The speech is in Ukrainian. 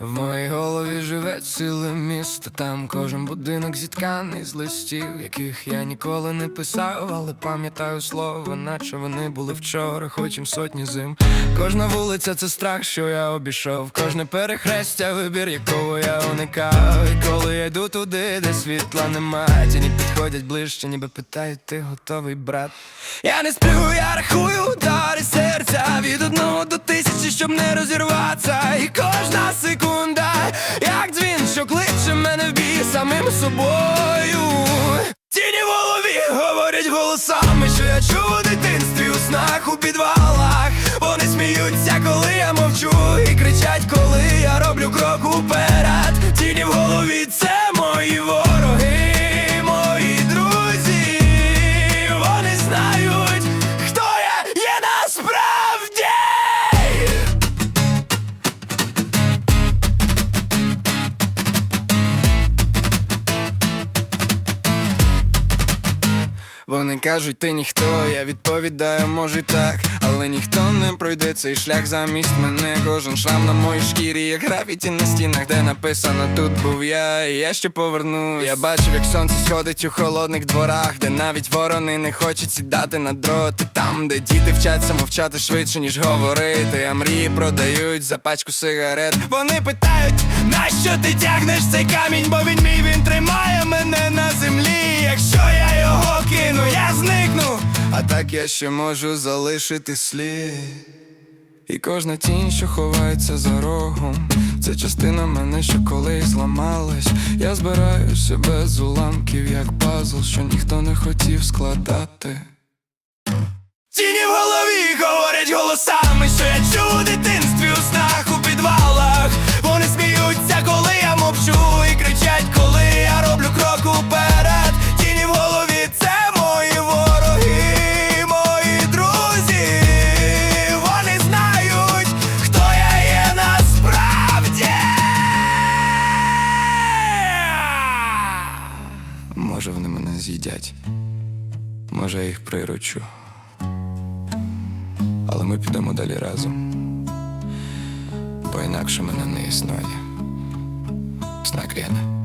В моїй голові живе ціле місто. Там кожен будинок зітканий з листів, яких я ніколи не писав, але пам'ятаю слова, наче вони були вчора, хоч їм сотні зим. Кожна вулиця це страх, що я обійшов. Кожне перехрестя, вибір якого я уникав. І коли я йду туди, де світла нема, тіні підходять ближче, ніби питають, ти готовий, брат. Я не сплю, я рахую щоб не розірватися. І кожна секунда, як дзвін, що кличе мене в бій самим собою. Тіні в голові говорять голосами, що я чув у дитинстві у снах у підвалах. Вони кажуть, ти ніхто, я відповідаю, може так, але ніхто не пройде цей шлях замість мене. Кожен шрам на моїй шкірі, як графіті на стінах, де написано тут був я, і я ще повернусь. Я бачив, як сонце сходить у холодних дворах, де навіть ворони не хочуть сідати на дроти. Там, де діти вчаться мовчати швидше, ніж говорити. А мрії продають за пачку сигарет. Вони питають, нащо ти тягнеш цей камінь, бо він мій він тримає мене Так я ще можу залишити слід. І кожна тінь, що ховається за рогом, це частина мене, що колись зламалась. Я збираю себе з уламків, як пазл, що ніхто не хотів складати. Тіні в голові говорять голосами, що я чув Може, вони мене з'їдять. Може, я їх приручу. Але ми підемо далі разом. Бо інакше мене не існує. Снакрена.